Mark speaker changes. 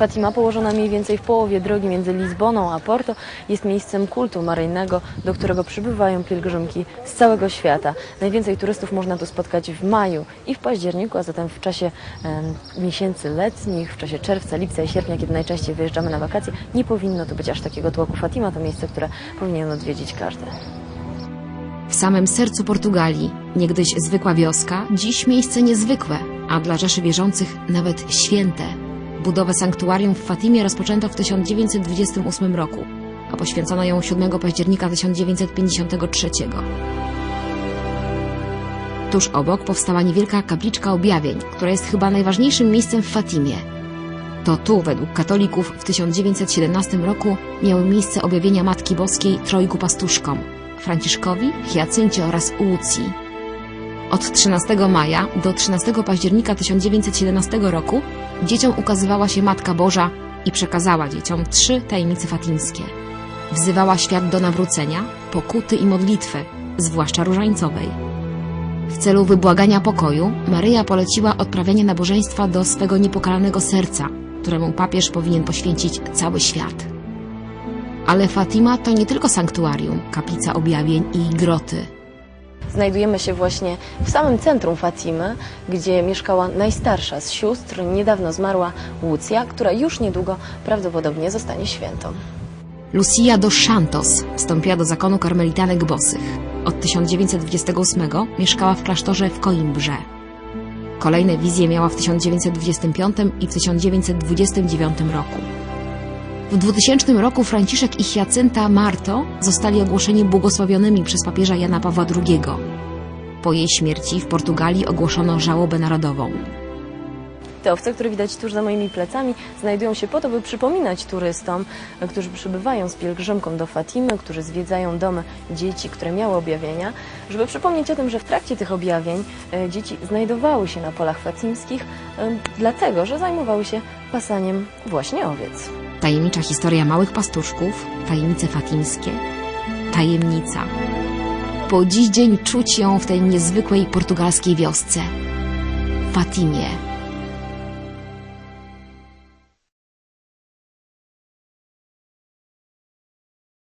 Speaker 1: Fatima, położona mniej więcej w połowie drogi między Lizboną a Porto, jest miejscem kultu maryjnego, do którego przybywają pielgrzymki z całego świata. Najwięcej turystów można tu spotkać w maju i w październiku, a zatem w czasie em, miesięcy letnich, w czasie czerwca, lipca i sierpnia, kiedy najczęściej wyjeżdżamy na wakacje. Nie powinno tu być aż takiego tłoku. Fatima to miejsce, które powinien odwiedzić każdy.
Speaker 2: W samym sercu Portugalii, niegdyś zwykła wioska, dziś miejsce niezwykłe, a dla rzeszy wierzących nawet święte. Budowę sanktuarium w Fatimie rozpoczęto w 1928 roku, a poświęcono ją 7 października 1953. Tuż obok powstała niewielka kapliczka objawień, która jest chyba najważniejszym miejscem w Fatimie. To tu, według katolików, w 1917 roku miały miejsce objawienia Matki Boskiej trojgu pastuszkom Franciszkowi, Hiacyncie oraz Łucji. Od 13 maja do 13 października 1917 roku dzieciom ukazywała się Matka Boża i przekazała dzieciom trzy tajemnice fatimskie. Wzywała świat do nawrócenia, pokuty i modlitwy, zwłaszcza różańcowej. W celu wybłagania pokoju Maryja poleciła odprawianie nabożeństwa do swego niepokalanego serca, któremu papież powinien poświęcić cały świat. Ale Fatima to nie tylko sanktuarium, kaplica objawień i groty.
Speaker 1: Znajdujemy się właśnie w samym centrum Fatimy, gdzie mieszkała najstarsza z sióstr, niedawno zmarła Łucja, która już niedługo prawdopodobnie zostanie świętą.
Speaker 2: Lucia dos Santos wstąpiła do zakonu karmelitanek bosych. Od 1928 mieszkała w klasztorze w Coimbrze. Kolejne wizje miała w 1925 i w 1929 roku. W 2000 roku Franciszek i Hiacynta Marto zostali ogłoszeni błogosławionymi przez papieża Jana Pawła II. Po jej śmierci w Portugalii ogłoszono żałobę narodową.
Speaker 1: Te owce, które widać tuż za moimi plecami, znajdują się po to, by przypominać turystom, którzy przybywają z pielgrzymką do Fatimy, którzy zwiedzają domy dzieci, które miały objawienia, żeby przypomnieć o tym, że w trakcie tych objawień e, dzieci znajdowały się na polach fatimskich, e, dlatego że zajmowały się pasaniem właśnie owiec.
Speaker 2: Tajemnicza historia małych pastuszków, tajemnice fatimskie, tajemnica. Po dziś dzień czuć ją w tej niezwykłej portugalskiej wiosce. Fatimie.